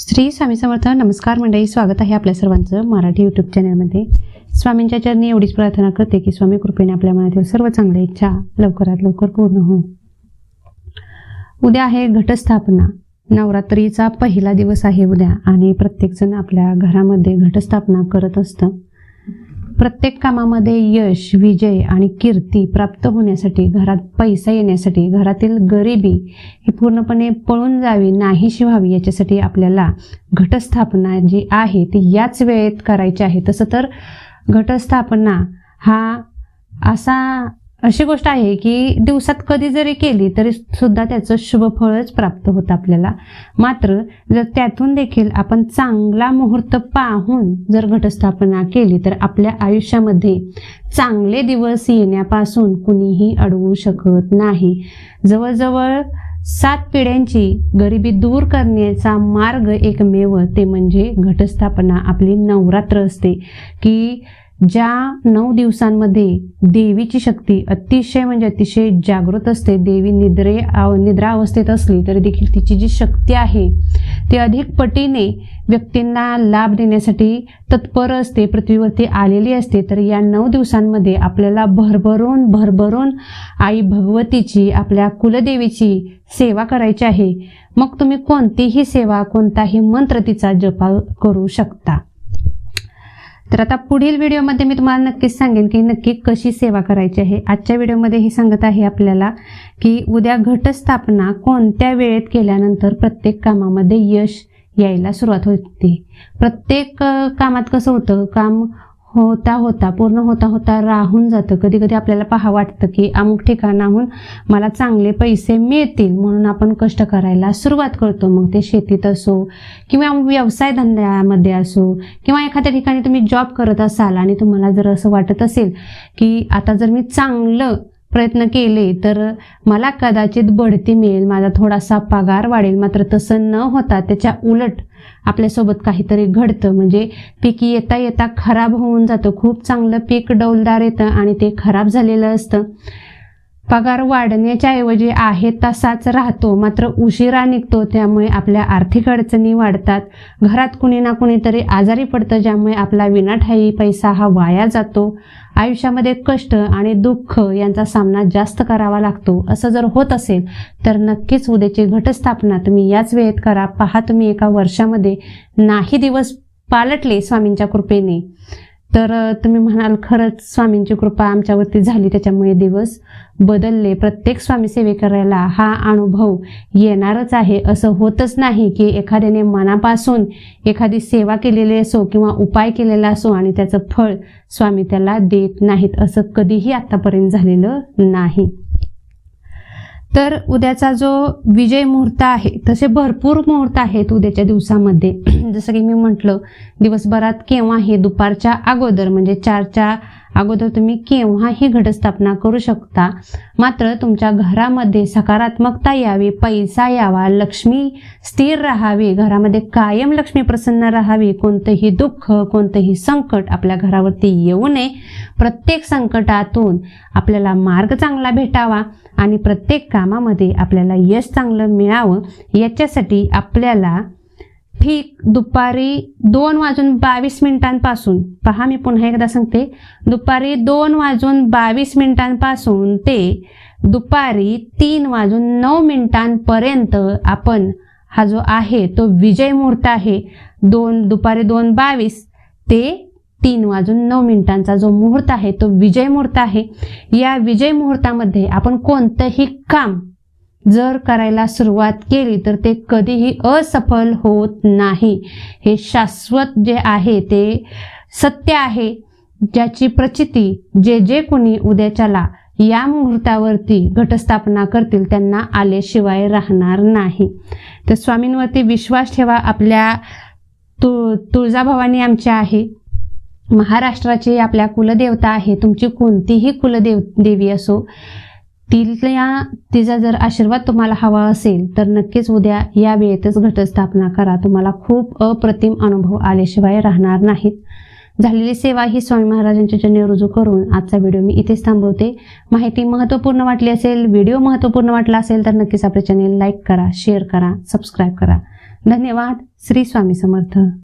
श्री स्वामी समर्थ नमस्कार मंडळी स्वागत आहे आपल्या सर्वांचं मराठी यूट्यूब चॅनलमध्ये स्वामींच्या चरणी एवढीच प्रार्थना करते की स्वामी कृपेने आपल्या मनातील सर्व चांगल्या इच्छा लवकरात लवकर पूर्ण हो. उद्या आहे घटस्थापना. नवरात्रीचा पहिला दिवस आहे उद्या आणि प्रत्येकजण आपल्या घरामध्ये घटस्थापना करत असतं. प्रत्येक कामामध्ये यश विजय आणि कीर्ती प्राप्त होण्यासाठी घरात पैसा येण्यासाठी घरातील गरिबी ही पूर्णपणे पळून जावी नाहीशी व्हावी याच्यासाठी आपल्याला घटस्थापना जी आहे ती याच वेळेत करायची आहे. तसं तर घटस्थापना हा असा अशी गोष्ट आहे की दिवसात कधी जरी केली तरी सुद्धा त्याचं शुभफळच प्राप्त होतं आपल्याला. मात्र जर त्यातून देखील आपण चांगला मुहूर्त पाहून जर घटस्थापना केली तर आपल्या आयुष्यामध्ये चांगले दिवस येण्यापासून कुणीही अडवू शकत नाही. जवळजवळ सात पिढ्यांची गरिबी दूर करण्याचा मार्ग एकमेव ते म्हणजे घटस्थापना. आपली नवरात्र असते की ज्या नऊ दिवसांमध्ये देवीची शक्ती अतिशय म्हणजे अतिशय जागृत असते देवी निद्रे निद्रा अवस्थेत असली तरी देखील तिची जी शक्ती आहे ती अधिक पटीने व्यक्तींना लाभ देण्यासाठी तत्पर असते पृथ्वीवरती आलेली असते. तर या नऊ दिवसांमध्ये आपल्याला भरभरून भरभरून आई भगवतीची आपल्या कुलदेवीची सेवा करायची आहे. मग तुम्ही कोणतीही सेवा कोणताही मंत्र तिचा जपा करू शकता. तर आता पुढील व्हिडिओमध्ये मी तुम्हाला नक्कीच सांगेन की नक्की कशी सेवा करायची आहे. आजच्या व्हिडिओमध्ये हे सांगत आहे आपल्याला की उद्या घटस्थापना कोणत्या वेळेत केल्यानंतर प्रत्येक कामामध्ये यश यायला सुरुवात होते. प्रत्येक कामात कसं होतं? काम होता होता पूर्ण होता होता राहून जातं. कधी कधी आपल्याला पहा वाटतं की अमुक ठिकाणाहून मला चांगले पैसे मिळतील म्हणून आपण कष्ट करायला सुरुवात करतो. मग ते शेतीत असो किंवा व्यवसाय धंद्यामध्ये असो किंवा एखाद्या ठिकाणी तुम्ही जॉब करत असाल आणि तुम्हाला जर असं वाटत असेल की आता जर मी चांगलं प्रयत्न केले तर मला कदाचित बढती मिळेल माझा थोडासा पगार वाढेल. मात्र तसं न होता त्याच्या उलट आपल्यासोबत काहीतरी घडतं. म्हणजे पीक येता येता खराब होऊन जातं. खूप चांगलं पीक डौलदार येतं आणि ते खराब झालेलं असतं. पगार वाढण्याच्या ऐवजी आहे तसाच राहतो. मात्र उशिरा निघतो त्यामुळे आपल्या आर्थिक अडचणी वाढतात. घरात कुणी ना कुणीतरी आजारी पडतं ज्यामुळे आपला विनाठाई पैसा हा वाया जातो. आयुष्यामध्ये कष्ट आणि दुःख यांचा सामना जास्त करावा लागतो. असं जर होत असेल तर नक्कीच उद्याची घटस्थापना तुम्ही याच वेळेत करा. पहा तुम्ही एका वर्षामध्ये नाही दिवस पालटले स्वामींच्या कृपेने. तर तुम्ही म्हणाल खरंच स्वामींची कृपा आमच्यावरती झाली त्याच्यामुळे दिवस बदलले. प्रत्येक स्वामी सेवेकऱ्याला करायला हा अनुभव येणारच आहे. असं होतच नाही की एखाद्याने मनापासून एखादी सेवा केलेली असो किंवा उपाय केलेला असो आणि त्याचं फळ स्वामी त्याला देत नाहीत. असं कधीही आतापर्यंत झालेलं नाही. तर उद्याचा जो विजय मुहूर्त आहे तसे भरपूर मुहूर्त आहेत उद्याच्या दिवसामध्ये. जसं की मी म्हटलं दिवसभरात केव्हाही दुपारच्या अगोदर म्हणजे चारच्या अगोदर तुम्ही केव्हाही घटस्थापना करू शकता? मात्र तुमच्या घरामध्ये सकारात्मकता यावी पैसा यावा लक्ष्मी स्थिर राहावी घरामध्ये कायम लक्ष्मी प्रसन्न राहावी कोणतंही दुःख कोणतंही संकट आपल्या घरावरती येऊ नये. प्रत्येक संकटातून आपल्याला मार्ग चांगला भेटावा आणि प्रत्येक कामामध्ये आपल्याला यश चांगलं मिळावं याच्यासाठी आपल्याला ठीक दुपारी दोन वाजून बावीस मिनिटांपासून पहा मी पुन्हा एकदा सांगते दुपारी दोन वाजून बावीस मिनिटांपासून ते दुपारी तीन वाजून नऊ मिनिटांपर्यंत आपण हा जो आहे तो विजय मुहूर्त आहे. दोन दुपारी दोन बावीस ते तीन वाजून नऊ मिनिटांचा जो मुहूर्त आहे तो विजय मुहूर्त आहे. या विजय मुहूर्तामध्ये आपण कोणतंही काम जर करायला सुरुवात केली तर ते कधीही असफल होत नाही. हे शाश्वत जे आहे ते सत्य आहे ज्याची प्रचिती जे जे कोणी उद्याच्याला या मुहूर्तावरती घटस्थापना करतील त्यांना आल्याशिवाय राहणार नाही. तर स्वामींवरती विश्वास ठेवा आपल्या तु तुळजाभवानी आमच्या आहे. महाराष्ट्राची आपल्या कुलदेवता आहे. तुमची कोणतीही कुलदेव देवी असो तिथल्या तिचा जर आशीर्वाद तुम्हाला हवा असेल तर नक्कीच उद्या या वेळेतच घटस्थापना करा. तुम्हाला खूप अप्रतिम अनुभव आल्याशिवाय राहणार नाहीत. झालेली सेवा ही स्वामी महाराजांच्या चरणी रुजू करून आजचा व्हिडिओ मी इथेच थांबवते. माहिती महत्त्वपूर्ण वाटली असेल व्हिडिओ महत्त्वपूर्ण वाटला असेल तर नक्कीच आपल्या चॅनेल लाईक करा शेअर करा सबस्क्राईब करा. धन्यवाद. श्री स्वामी समर्थ.